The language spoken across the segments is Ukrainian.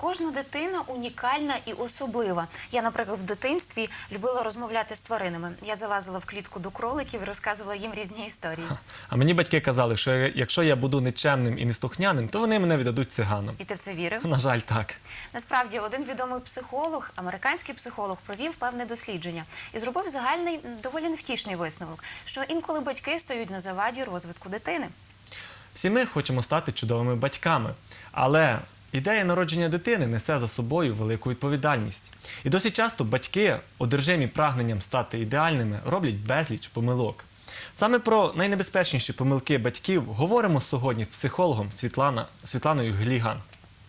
Кожна дитина унікальна і особлива. Я, наприклад, в дитинстві любила розмовляти з тваринами. Я залазила в клітку до кроликів і розказувала їм різні історії. А мені батьки казали, що якщо я буду нечемним і неслухняним, то вони мене віддадуть циганам. І ти в це вірив? На жаль, так. Насправді, один відомий психолог, американський психолог, провів певне дослідження і зробив загальний доволі невтішний висновок, що інколи батьки стають на заваді розвитку дитини. Всі ми хочемо стати чудовими батьками, але ідея народження дитини несе за собою велику відповідальність. І досить часто батьки, одержимі прагненням стати ідеальними, роблять безліч помилок. Саме про найнебезпечніші помилки батьків говоримо сьогодні з психологом Світлана, Світланою Гліган.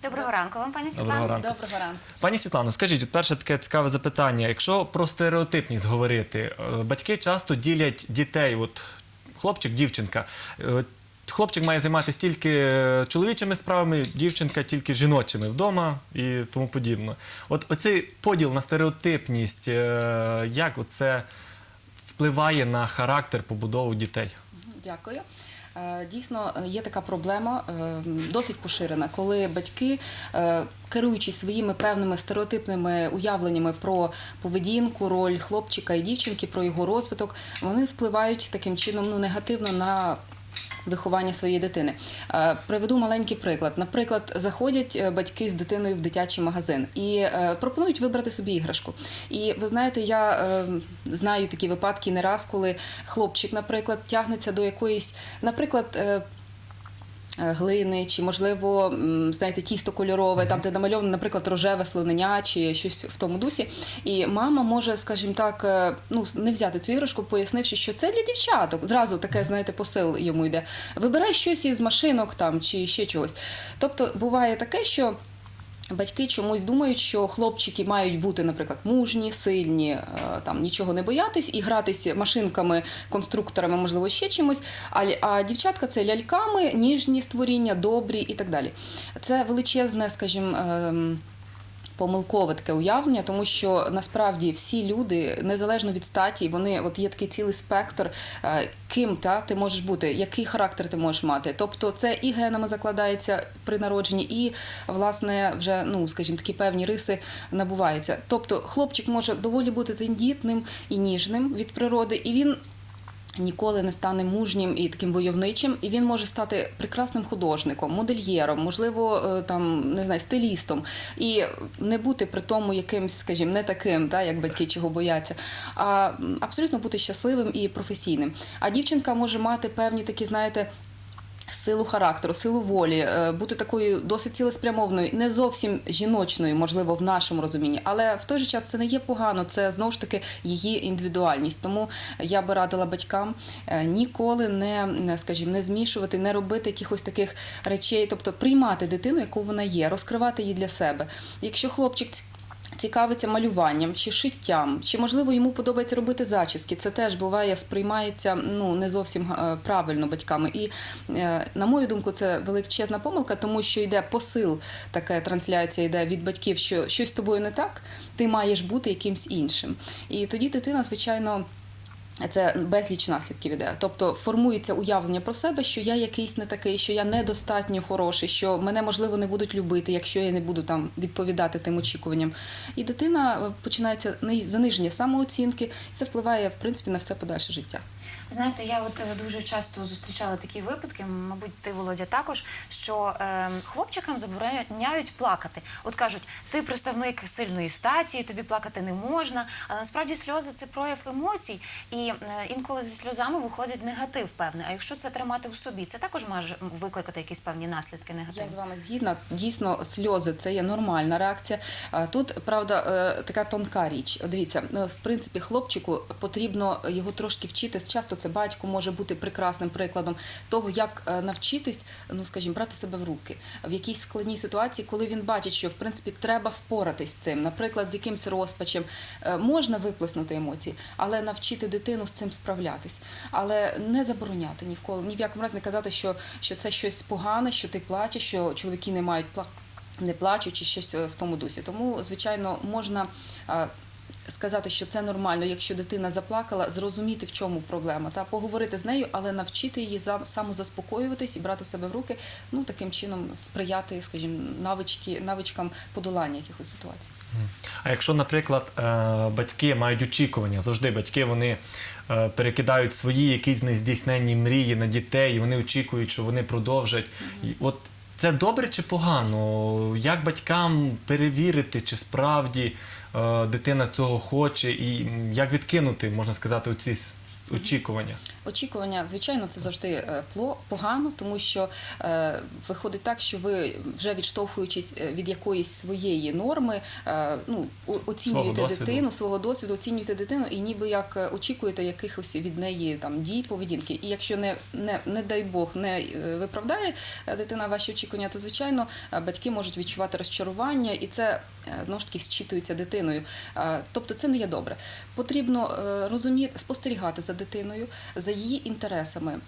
Доброго ранку вам, пані Світлано. Доброго ранку. Доброго ранку. Пані Світлано, скажіть, от перше таке цікаве запитання. Якщо про стереотипність говорити, е, батьки часто ділять дітей, от хлопчик, дівчинка. Хлопчик має займатися тільки е, чоловічими справами, дівчинка тільки жіночими вдома і тому подібне. От оцей поділ на стереотипність, е, як це впливає на характер побудову дітей? Дякую. Е, Дійсно, є така проблема, досить поширена, коли батьки, керуючись своїми певними стереотипними уявленнями про поведінку, роль хлопчика і дівчинки, про його розвиток, вони впливають таким чином ну, негативно на виховання своєї дитини. Е, Приведу маленький приклад. Наприклад, заходять е, батьки з дитиною в дитячий магазин і е, пропонують вибрати собі іграшку. І ви знаєте, я знаю такі випадки не раз, коли хлопчик, наприклад, тягнеться до якоїсь, наприклад. Е, Глини, чи можливо, знаєте, тісто кольорове, там де намальовано, наприклад, рожеве слонення чи щось в тому дусі. І мама може, скажімо так, е, ну не взяти цю іграшку, пояснивши, що це для дівчаток. Зразу таке, знаєте, посил йому йде. Вибирай щось із машинок там чи ще чогось. Тобто буває таке, що. Батьки чомусь думають, що хлопчики мають бути, наприклад, мужні, сильні, е, там нічого не боятись і гратися машинками, конструкторами, можливо, ще чимось. А, а дівчатка це ляльками, ніжні створіння, добрі і так далі. Це величезне, скажімо. Помилкове таке уявлення, тому що насправді всі люди, незалежно від статі, вони от є такий цілий спектр, е, ким та ти можеш бути, який характер ти можеш мати. Тобто, це і генами закладається при народженні, і власне вже ну скажімо, такі певні риси набуваються. Тобто, хлопчик може доволі бути тендітним і ніжним від природи, і він ніколи не стане мужнім і таким войовничим, і він може стати прекрасним художником, модельєром, можливо, е, там не знаю, стилістом, і не бути при тому якимсь, скажімо, не таким, да, як батьки чого бояться, а абсолютно бути щасливим і професійним. А дівчинка може мати певні такі, знаєте. Силу характеру, силу волі, е, бути такою досить цілеспрямовною, не зовсім жіночною, можливо, в нашому розумінні, але в той же час це не є погано, це знову ж таки її індивідуальність. Тому я би радила батькам е, ніколи не, скажімо, не змішувати, не робити якихось таких речей, тобто приймати дитину, яку вона є, розкривати її для себе. Якщо хлопчик цікавиться малюванням чи шиттям, чи можливо йому подобається робити зачіски. Це теж буває, сприймається ну не зовсім е, правильно батьками. І е, на мою думку, це величезна помилка, тому що йде посил, така трансляція йде від батьків, що щось з тобою не так, ти маєш бути якимсь іншим. І тоді дитина, звичайно. Це безліч наслідків іде. Тобто формується уявлення про себе, що я якийсь не такий, що я недостатньо хороший, що мене можливо не будуть любити, якщо я не буду там відповідати тим очікуванням. І дитина е, починається ни- заниження самооцінки, і це впливає в принципі на все подальше життя. Знаєте, я от е, дуже часто зустрічала такі випадки, мабуть, ти, Володя, також, що е, хлопчикам забороняють плакати. От кажуть, ти представник сильної статі, тобі плакати не можна. Але насправді сльози це прояв емоцій, і е, інколи зі сльозами виходить негатив певний. А якщо це тримати в собі, це також може викликати якісь певні наслідки Я з вами згідна. Дійсно, сльози це є нормальна реакція. Тут правда е, така тонка річ. Дивіться, ну, в принципі, хлопчику потрібно його трошки вчити. Часто це батько може бути прекрасним прикладом того, як е, навчитись, ну скажімо, брати себе в руки в якійсь складній ситуації, коли він бачить, що в принципі треба впоратись з цим, наприклад, з якимсь розпачем. Е, Можна виплеснути емоції, але навчити дитину з цим справлятись, але не забороняти ні в кого, ні в якому разі не казати, що, що це щось погане, що ти плачеш, що чоловіки не мають плакати. Не плачуть чи щось е, в тому дусі. Тому, звичайно, можна сказати, що це нормально, якщо дитина заплакала, зрозуміти, в чому проблема, та поговорити з нею, але навчити її за- самозаспокоюватись і брати себе в руки, ну таким чином сприяти, скажімо, навички, навичкам подолання якихось ситуацій. А якщо, наприклад, е, батьки мають очікування, завжди батьки вони е, перекидають свої якісь нездійсненні мрії на дітей, вони очікують, що вони продовжать. От це добре чи погано? Як батькам перевірити, чи справді е, дитина цього хоче, і як відкинути, можна сказати, оці очікування? Очікування, звичайно, це завжди е, погано, тому що е, виходить так, що ви вже відштовхуючись е, від якоїсь своєї норми, ну оцінюєте Свого досвіду. дитину, свого досвіду, оцінюєте дитину, і ніби як очікуєте якихось від неї там дій, поведінки. І якщо не, не, не дай Бог не виправдає дитина ваші очікування, то звичайно батьки можуть відчувати розчарування, і це знову ж таки зчитується дитиною. Тобто це не є добре. Потрібно розуміти, спостерігати за дитиною, за її інтересами.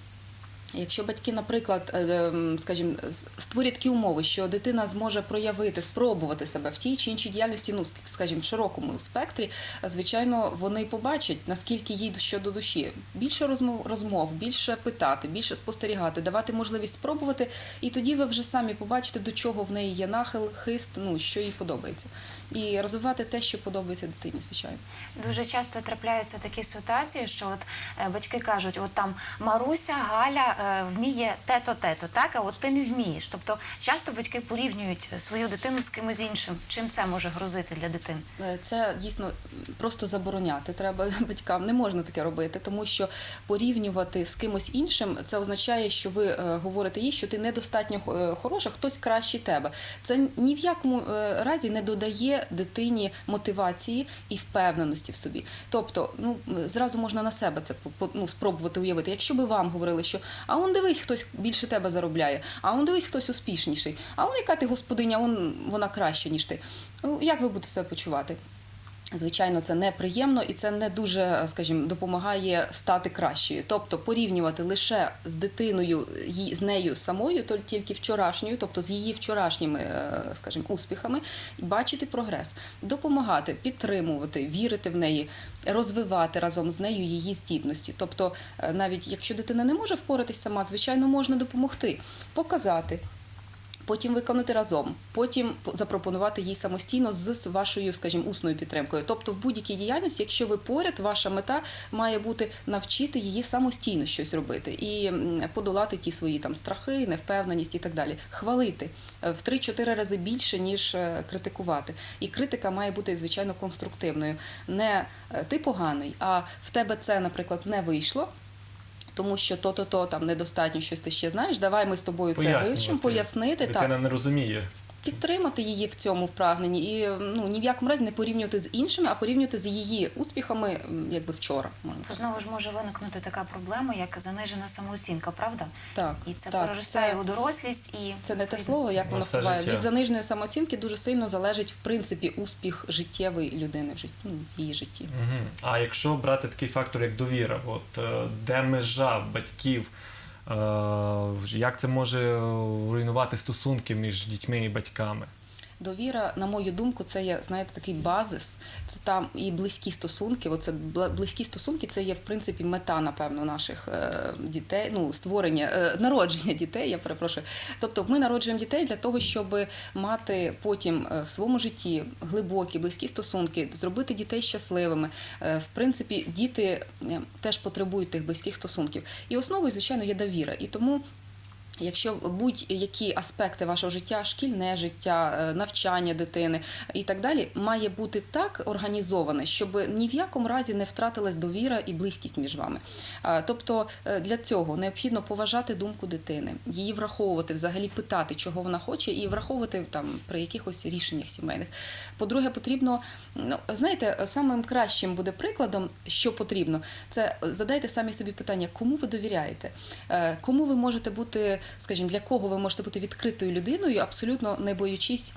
Якщо батьки, наприклад, е, ем, скажімо, створять такі умови, що дитина зможе проявити, спробувати себе в тій чи іншій діяльності, ну скажімо, в широкому спектрі, е, звичайно, вони побачать, наскільки їй що до душі. Більше розмов, розмов, більше питати, більше спостерігати, давати можливість спробувати, і тоді ви вже самі побачите, до чого в неї є нахил, хист, ну що їй подобається, і розвивати те, що подобається дитині, звичайно. Дуже часто трапляються такі ситуації, що от е, батьки кажуть, от там Маруся, Галя е, вміє те-то, те-то, так, а от ти не вмієш. Тобто часто батьки порівнюють свою дитину з кимось іншим. Чим це може грозити для дитини? Е, Це дійсно просто забороняти. Треба батькам не можна таке робити, тому що порівнювати з кимось іншим це означає, що ви е, говорите їй, що ти недостатньо е, хороша, хтось краще тебе. Це ні в якому разі не додає дитині мотивації і впевненості в собі. Тобто, ну зразу можна на себе це ну, спробувати уявити. Якщо би вам говорили, що а он дивись, хтось більше тебе заробляє, а он дивись, хтось успішніший, а он яка ти господиня, он вона краще ніж ти. Ну як ви будете себе почувати? Звичайно, це неприємно і це не дуже, скажімо, допомагає стати кращою. Тобто порівнювати лише з дитиною, з нею самою, то тільки вчорашньою, тобто з її вчорашніми, е, скажімо, успіхами, і бачити прогрес, допомагати, підтримувати, вірити в неї, розвивати разом з нею її здібності. Тобто, е, навіть якщо дитина не може впоратись сама, звичайно, можна допомогти, показати. Потім виконати разом, потім по- запропонувати їй самостійно з з вашою, скажімо, усною підтримкою. Тобто, в будь-якій діяльності, якщо ви поряд, ваша мета має бути навчити її самостійно щось робити і подолати ті свої там страхи, невпевненість і так далі. Хвалити е, в 3-4 рази більше ніж е, критикувати. І критика має бути звичайно конструктивною. Не е, ти поганий, а в тебе це, наприклад, не вийшло. Тому що то-то то там недостатньо щось ти ще знаєш. Давай ми з тобою це вивчимо, пояснити Дитина так не розуміє. Підтримати її в цьому прагненні і ну ні в якому разі не порівнювати з іншими, а порівнювати з її успіхами, якби вчора. Можна сказати. Знову ж може виникнути така проблема, як занижена самооцінка, правда? Так, І це так, переростає це- у дорослість і Це не те слово, як воно впливає. Від заниженої самооцінки дуже сильно залежить в принципі успіх життєвої людини в житті, ну, в її житті. Мгм. А якщо брати такий фактор, як довіра, от е, де межа батьків, як це може руйнувати стосунки між дітьми і батьками? Довіра, на мою думку, це є знаєте такий базис. Це там і близькі стосунки. Оце близькі стосунки. Це є в принципі мета, напевно, наших е, дітей. Ну створення е, народження дітей. Я перепрошую. Тобто, ми народжуємо дітей для того, щоб мати потім е, в своєму житті глибокі, близькі стосунки, зробити дітей щасливими. В принципі, діти теж потребують тих близьких стосунків. І основою, звичайно, є довіра. І тому. Якщо будь-які аспекти вашого життя, шкільне життя, е, навчання дитини і так далі, має бути так організоване, щоб ні в якому разі не втратилась довіра і близькість між вами. Тобто е, для цього необхідно поважати думку дитини, її враховувати, взагалі питати, чого вона хоче, і враховувати там при якихось рішеннях сімейних. По-друге, потрібно, ну знаєте, самим кращим буде прикладом, що потрібно, це задайте самі собі питання, кому ви довіряєте, Е, кому ви можете бути, скажімо, для кого ви можете бути відкритою людиною, абсолютно не боючись.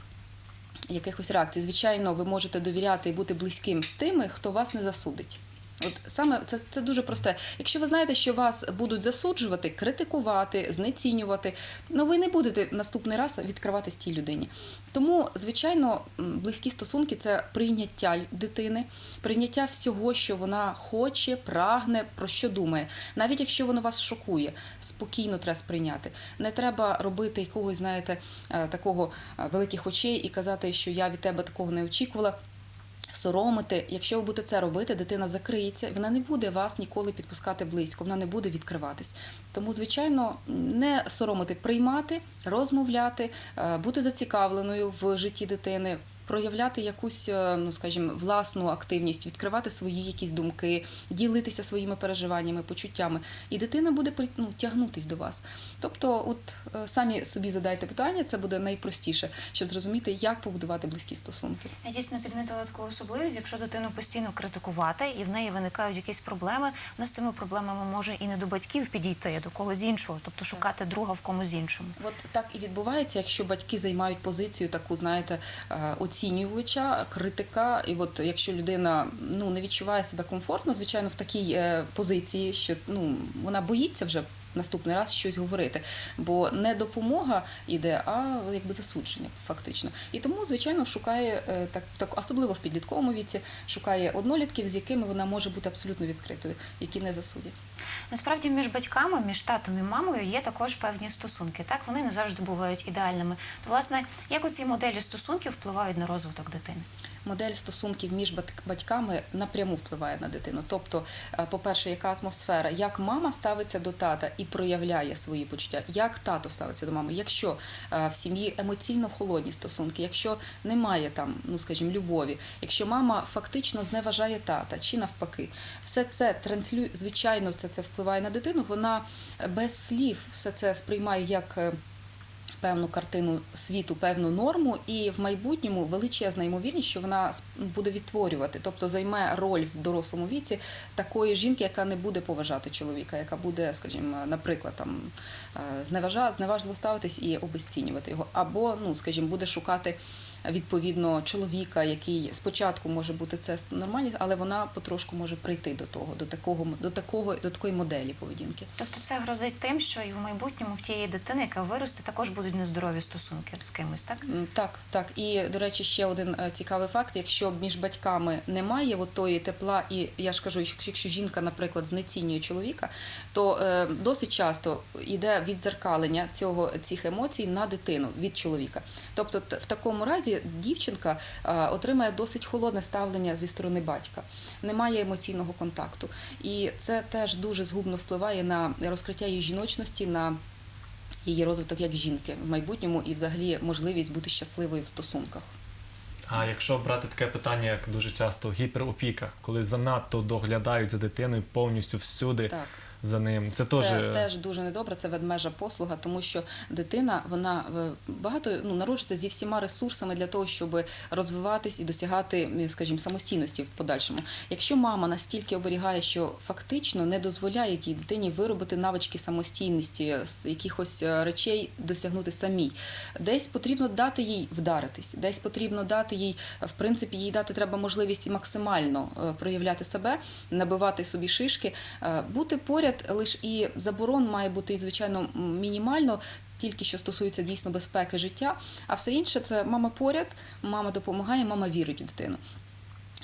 Якихось реакцій. Звичайно, ви можете довіряти і бути близьким з тими, хто вас не засудить. От саме це, це дуже просте. Якщо ви знаєте, що вас будуть засуджувати, критикувати, знецінювати, ну ви не будете наступний раз відкриватись тій людині. Тому, звичайно, близькі стосунки це прийняття дитини, прийняття всього, що вона хоче, прагне, про що думає. Навіть якщо воно вас шокує, спокійно треба сприйняти. Не треба робити якогось, знаєте, е, такого е, великих очей і казати, що я від тебе такого не очікувала. Соромити, якщо ви будете це робити, дитина закриється, вона не буде вас ніколи підпускати близько, вона не буде відкриватись. Тому, звичайно, не соромити, приймати, розмовляти, е, бути зацікавленою в житті дитини. Проявляти якусь, е, ну скажімо, власну активність, відкривати свої якісь думки, ділитися своїми переживаннями, почуттями, і дитина буде ну, тягнутись до вас. Тобто, от е, самі собі задайте питання, це буде найпростіше, щоб зрозуміти, як побудувати близькі стосунки. Я дійсно підмітила таку особливість, якщо дитину постійно критикувати і в неї виникають якісь проблеми, вона з цими проблемами може і не до батьків підійти, а до когось іншого, тобто шукати друга в комусь іншому. От так і відбувається, якщо батьки займають позицію таку, знаєте, е, оцінювача, критика. І от якщо людина ну не відчуває себе комфортно, звичайно, в такій е, позиції, що ну вона боїться вже. Наступний раз щось говорити, бо не допомога іде, а якби засудження, фактично. І тому, звичайно, шукає е, так, так особливо в підлітковому віці, шукає однолітків, з якими вона може бути абсолютно відкритою, які не засудять. Насправді між батьками, між татом і мамою є також певні стосунки. Так вони не завжди бувають ідеальними. То власне, як оці моделі стосунків впливають на розвиток дитини? Модель стосунків між бат- батьками напряму впливає на дитину. Тобто, е, по-перше, яка атмосфера, як мама ставиться до тата і проявляє свої почуття, як тато ставиться до мами. Якщо е, в сім'ї емоційно холодні стосунки, якщо немає там, ну скажімо, любові, якщо мама фактично зневажає тата чи навпаки, все це транслює, звичайно, це, це впливає на дитину. Вона е, без слів все це сприймає як. Е, певну картину світу, певну норму, і в майбутньому величезна ймовірність, що вона буде відтворювати, тобто займе роль в дорослому віці такої жінки, яка не буде поважати чоловіка, яка буде, скажімо, наприклад, там зневажати, зневажа, зневажливо ставитись і обесцінювати його, або, ну, скажімо, буде шукати. Відповідно, чоловіка, який спочатку може бути це нормально, але вона потрошку може прийти до того, до такого, до такого, до такої моделі поведінки. Тобто це грозить тим, що і в майбутньому в тієї дитини, яка виросте, також будуть нездорові стосунки з кимось, так? Так, так. І, до речі, ще один е, цікавий факт: якщо між батьками немає от тої тепла, і я ж кажу, якщо жінка, наприклад, знецінює чоловіка, то е, досить часто йде відзеркалення цього цих емоцій на дитину від чоловіка. Тобто, в такому разі дівчинка е, отримає досить холодне ставлення зі сторони батька. Немає емоційного контакту. І це теж дуже згубно впливає на розкриття її жіночності, на її розвиток як жінки в майбутньому і взагалі можливість бути щасливою в стосунках. А якщо брати таке питання, як дуже часто гіперопіка, коли занадто доглядають за дитиною повністю всюди Так. За ним, це теж Це теж дуже недобре, це ведмежа послуга, тому що дитина вона е, багато ну, народжується зі всіма ресурсами для того, щоб розвиватись і досягати, скажімо, самостійності в подальшому. Якщо мама настільки оберігає, що фактично не дозволяє тій дитині виробити навички самостійності, з якихось е, речей досягнути самій, десь потрібно дати їй вдаритись, десь потрібно дати їй, в принципі, їй дати треба можливість максимально е, проявляти себе, набивати собі шишки, е, бути поряд лише і заборон має бути, звичайно, мінімально. Тільки що стосується дійсно безпеки життя, а все інше це мама поряд, мама допомагає, мама вірить у дитину.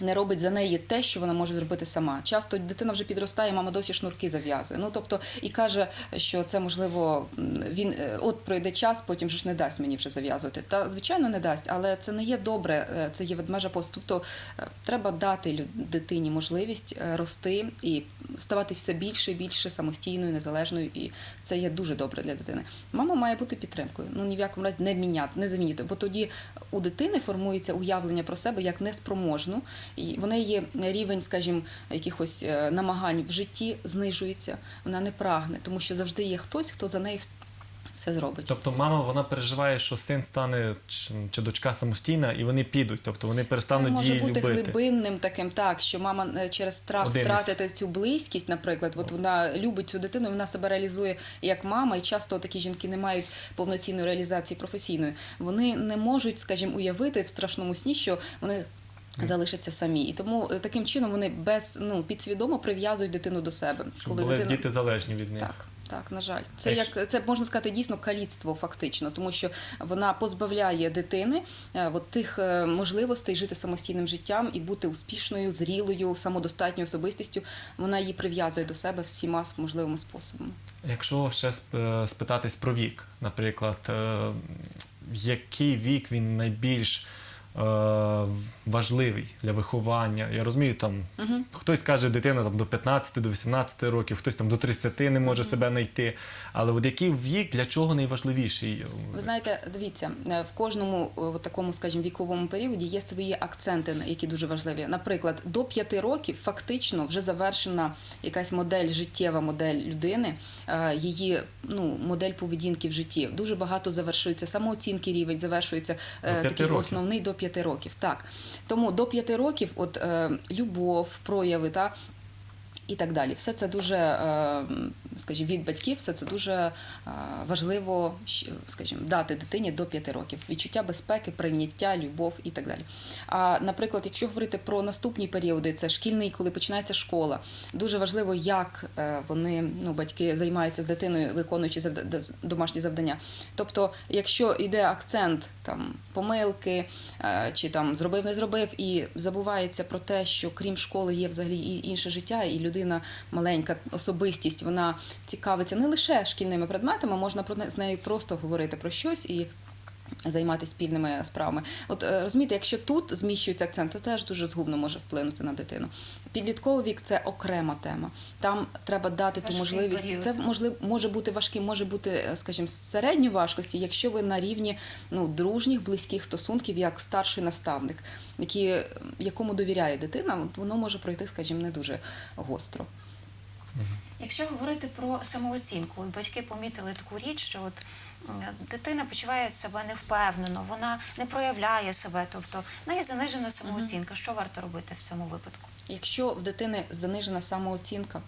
Не робить за неї те, що вона може зробити сама. Часто дитина вже підростає, мама досі шнурки зав'язує. Ну тобто і каже, що це можливо він е, от пройде час, потім ж не дасть мені вже зав'язувати. Та звичайно не дасть, але це не є добре, е, це є ведмежа пост. Тобто е, треба дати дитині можливість рости і ставати все більше і більше самостійною, незалежною, і це є дуже добре для дитини. Мама має бути підтримкою. Ну ні в якому разі не міняти, не замінювати, бо тоді у дитини формується уявлення про себе як неспроможну, і в неї рівень, скажімо, якихось е, намагань в житті знижується. Вона не прагне, тому що завжди є хтось, хто за неї все зробить. Тобто мама вона переживає, що син стане чи, дочка самостійна, і вони підуть, тобто вони Це перестануть може її бути любити. глибинним таким, так що мама е, через страх Один втратити цю близькість, наприклад, от вона любить цю дитину, вона себе реалізує як мама, і часто такі жінки не мають повноцінної реалізації професійної. Вони не можуть, скажімо, уявити в страшному сні, що вони. Залишаться самі, і тому е, таким чином вони без ну підсвідомо прив'язують дитину до себе. Щоб були діти залежні від них. Так, так, на жаль, це як це можна сказати дійсно каліцтво, фактично, тому що вона позбавляє дитини е, от тих е, можливостей жити самостійним життям і бути успішною, зрілою, самодостатньою особистістю. Вона її прив'язує до себе всіма можливими способами. Якщо ще сп- спитатись про вік, наприклад, в який вік він найбільш важливий для виховання? Я розумію, там хтось каже, дитина там до 15, до 18 років, хтось там до 30 не може себе знайти. Але от який вік для чого найважливіший? Ви знаєте, дивіться, е, в кожному е, такому, скажімо, віковому періоді є свої акценти, які дуже важливі. Наприклад, до 5 років фактично вже завершена якась модель, життєва модель людини, е, її ну, модель поведінки в житті. Дуже багато завершується самооцінки рівень, завершується е, такий років. основний до 5 років. Так. Тому до 5 років от, е, любов, прояви, та, і так далі. Все це дуже, е, скажімо, від батьків, все це дуже е, важливо, скажімо, дати дитині до 5 років. Відчуття безпеки, прийняття, любов і так далі. А наприклад, якщо говорити про наступні періоди, це шкільний, коли починається школа, дуже важливо, як е, вони, ну, батьки займаються з дитиною, виконуючи домашні завдання. Тобто, якщо йде акцент там помилки, чи там зробив, не зробив, і забувається про те, що крім школи є взагалі інше життя, і людина маленька особистість, вона цікавиться не лише шкільними предметами, можна про з нею просто говорити про щось і. Займатися спільними справами. От е, розумієте, якщо тут зміщується акцент, то теж дуже згубно може вплинути на дитину. Підлітковий вік це окрема тема. Там треба дати ту можливість. період. Це можливо може бути важким, може бути, е, скажімо, середньої важкості, якщо ви на рівні ну дружніх, близьких стосунків, як старший наставник, які, якому довіряє дитина, от воно може пройти, скажімо, не дуже гостро. Якщо говорити про самооцінку, батьки помітили таку річ, що от дитина почуває себе невпевнено, вона не проявляє себе, тобто в неї занижена самооцінка. Що варто робити в цьому випадку? Якщо в дитини занижена самооцінка,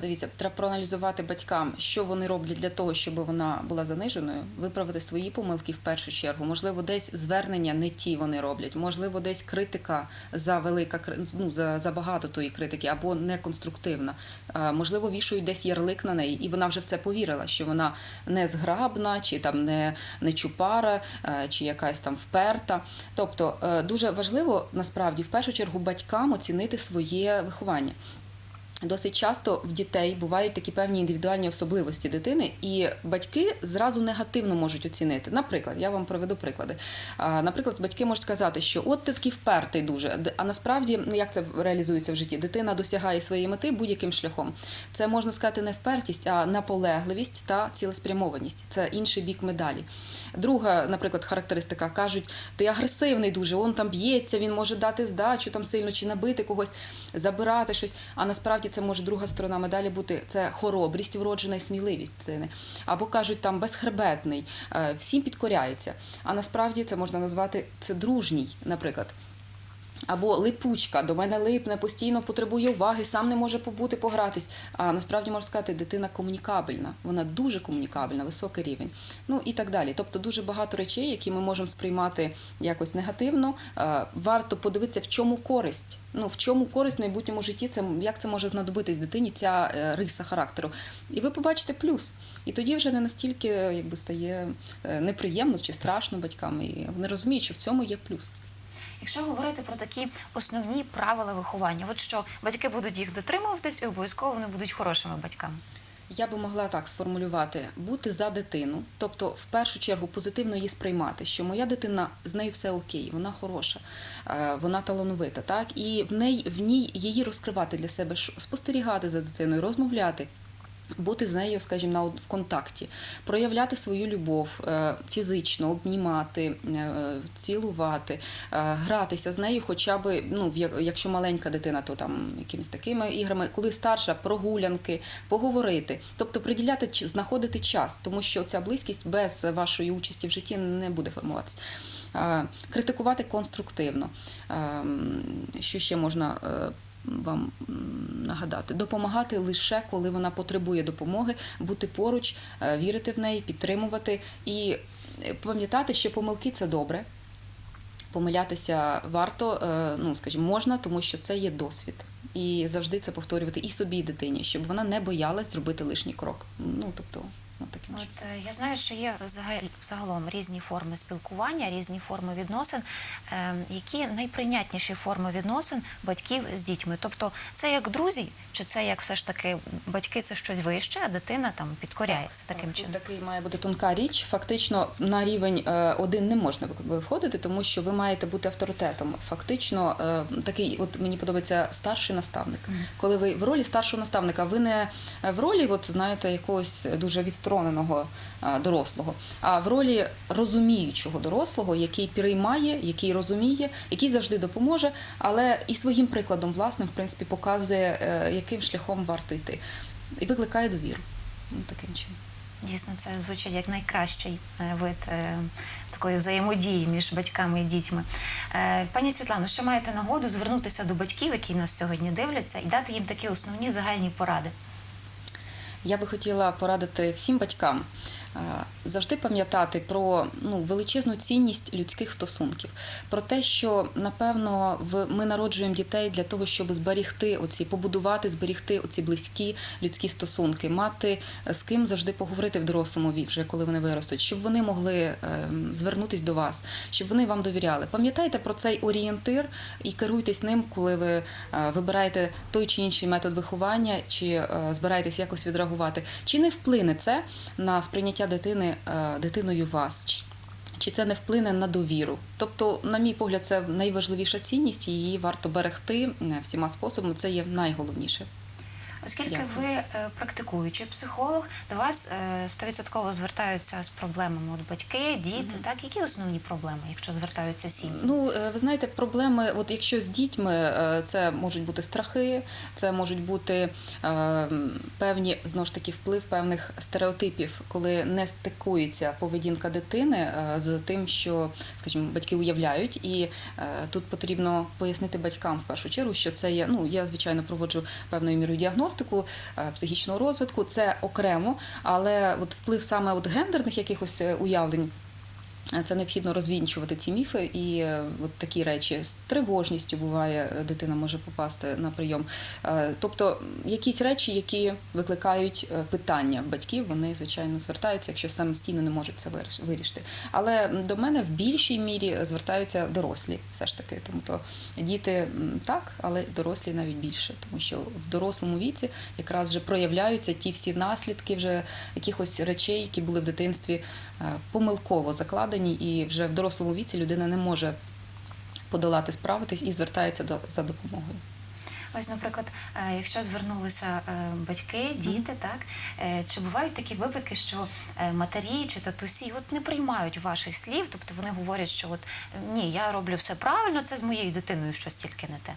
дивіться, треба проаналізувати батькам, що вони роблять для того, щоб вона була заниженою, виправити свої помилки в першу чергу. Можливо, десь звернення не ті вони роблять, можливо, десь критика за велика ну, за, за багато тої критики або неконструктивна. А, Можливо, вішають десь ярлик на неї, і вона вже в це повірила, що вона не зграбна, чи там не, не чупара, е, чи якась там вперта. Тобто е, дуже важливо насправді в першу чергу батькам оцінити своє виховання. Досить часто в дітей бувають такі певні індивідуальні особливості дитини, і батьки зразу негативно можуть оцінити. Наприклад, я вам приведу приклади. Наприклад, батьки можуть казати, що от ти такий впертий дуже. А насправді, ну як це реалізується в житті? Дитина досягає своєї мети будь-яким шляхом. Це можна сказати не впертість, а наполегливість та цілеспрямованість. Це інший бік медалі. Друга, наприклад, характеристика кажуть, ти агресивний дуже, он там б'ється, він може дати здачу там сильно чи набити когось, забирати щось. А насправді це може друга сторона медалі бути це хоробрість, вроджена і сміливість дитини. Або кажуть там безхребетний, е, всім підкоряється. А насправді це можна назвати це дружній, наприклад. Або липучка до мене липне, постійно потребує уваги, сам не може побути, погратись. А насправді можна сказати, дитина комунікабельна, вона дуже комунікабельна, високий рівень. Ну і так далі. Тобто дуже багато речей, які ми можемо сприймати якось негативно. Варто подивитися, в чому користь. Ну в чому користь в майбутньому житті, це як це може знадобитись дитині, ця е, риса характеру. І ви побачите плюс. І тоді вже не настільки якби стає е, неприємно чи страшно батькам. І вони розуміють, що в цьому є плюс. Якщо говорити про такі основні правила виховання, от що батьки будуть їх дотримуватись, і обов'язково вони будуть хорошими батьками. Я би могла так сформулювати: бути за дитину, тобто в першу чергу позитивно її сприймати, що моя дитина з нею все окей, вона хороша, е, вона талановита, так і в неї в ній її розкривати для себе, спостерігати за дитиною, розмовляти. Бути з нею, скажімо, на в контакті, проявляти свою любов е, фізично, обнімати, е, цілувати, е, гратися з нею, хоча б, ну, якщо маленька дитина, то там якимись такими іграми, коли старша, прогулянки, поговорити, тобто приділяти знаходити час, тому що ця близькість без вашої участі в житті не буде формуватися. Критикувати конструктивно. Е, Що ще можна вам нагадати? Допомагати лише коли вона потребує допомоги, бути поруч, е, вірити в неї, підтримувати і е, пам'ятати, що помилки це добре. помилятися варто, е, ну скажімо, можна, тому що це є досвід. І завжди це повторювати і собі, і дитині, щоб вона не боялась зробити лишній крок. Ну тобто, ну таким. От е, я знаю, що є взагалі- загалом різні форми спілкування, різні форми відносин. Е, які найприйнятніші форми відносин батьків з дітьми? Тобто, це як друзі, чи це як все ж таки батьки це щось вище, а дитина там підкоряється таким Так, чином? Тут такий має бути тонка річ. Фактично на рівень е, один не можна ви- виходити, тому що ви маєте бути авторитетом. Фактично, е, такий, от мені подобається старший наставник. Коли ви в ролі старшого наставника, ви не в ролі, от знаєте, якогось дуже відстороненого е, дорослого, а в ролі розуміючого дорослого, який приймає, який розуміє, який завжди допоможе, але і своїм прикладом власним, в принципі, показує, е, яким шляхом варто йти, і викликає довіру. Ну, таким чином. Дійсно, це звучить як найкращий е, вид е, такої взаємодії між батьками і дітьми. Е, Пані Світлано, ще маєте нагоду звернутися до батьків, які нас сьогодні дивляться, і дати їм такі основні загальні поради. Я би хотіла порадити всім батькам завжди пам'ятати про ну, величезну цінність людських стосунків, про те, що напевно ми народжуємо дітей для того, щоб зберігти оці, побудувати, зберігти оці близькі людські стосунки, мати е, з ким завжди поговорити в дорослому віці, вже коли вони виростуть, щоб вони могли ем, звернутись до вас, щоб вони вам довіряли. Пам'ятайте про цей орієнтир і керуйтесь ним, коли ви е, вибираєте той чи інший метод виховання, чи е, збираєтесь якось відреагувати. Чи не вплине це на сприйняття дитини е, дитиною вас? Чи- це не вплине на довіру? Тобто, на мій погляд, це найважливіша цінність, її варто берегти е, всіма способами. Це є найголовніше. Оскільки Дякую. ви е, практикуючий психолог, до вас е, стовідсотково звертаються з проблемами от батьки, діти, так які основні проблеми, якщо звертаються сім'ї? Ну, е, ви знаєте, проблеми, от якщо з дітьми, е, це можуть бути страхи, це можуть бути е, певні знову ж таки вплив певних стереотипів, коли не стикується поведінка дитини е, з тим, що, скажімо, батьки уявляють. І е, тут потрібно пояснити батькам в першу чергу, що це є. Ну, я звичайно проводжу певною мірою діагностику е, психічного розвитку, це окремо, але от вплив саме от гендерних якихось е, уявлень. Це необхідно розвінчувати ці міфи і е, от такі речі з тривожністю буває, е, дитина може попасти на прийом. Е, Тобто якісь речі, які викликають питання батьків, вони звичайно звертаються, якщо самостійно не можуть це вирішити. Але до мене в більшій мірі звертаються дорослі, все ж таки. Тому то діти так, але дорослі навіть більше, тому що в дорослому віці якраз вже проявляються ті всі наслідки вже якихось речей, які були в дитинстві помилково закладені, і вже в дорослому віці людина не може подолати, справитись і звертається до за допомогою. Ось, наприклад, е, якщо звернулися е, батьки, діти, так е, чи бувають такі випадки, що матері чи татусі от не приймають ваших слів, тобто вони говорять, що от ні, я роблю все правильно, це з моєю дитиною щось тільки не те.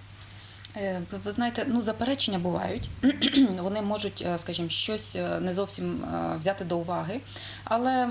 Ви знаєте, ну заперечення бувають. Вони можуть, скажімо, щось не зовсім взяти до уваги, але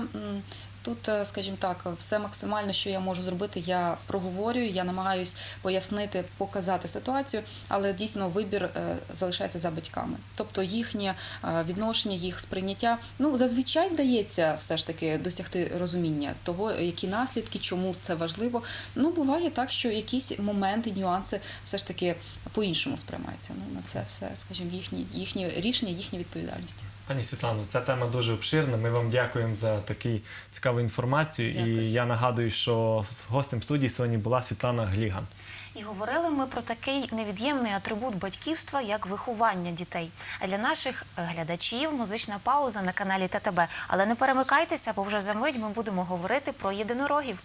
тут, е, скажімо так, все максимально, що я можу зробити, я проговорюю, я намагаюсь пояснити, показати ситуацію, але дійсно вибір е, залишається за батьками. Тобто їхнє е, відношення, їх сприйняття. Ну зазвичай вдається все ж таки досягти розуміння того, які наслідки, чому це важливо. Ну буває так, що якісь моменти, нюанси все ж таки по-іншому сприймаються. Ну на це все, скажімо, їхні, їхні рішення, їхня відповідальність. Пані Світлано, ця тема дуже обширна. Ми вам дякуємо за таку цікаву інформацію. Дякую. І я нагадую, що гостем студії сьогодні була Світлана Гліган. І говорили ми про такий невід'ємний атрибут батьківства, як виховання дітей. А для наших глядачів музична пауза на каналі ТТБ. Але не перемикайтеся, бо вже за мить ми будемо говорити про єдинорогів.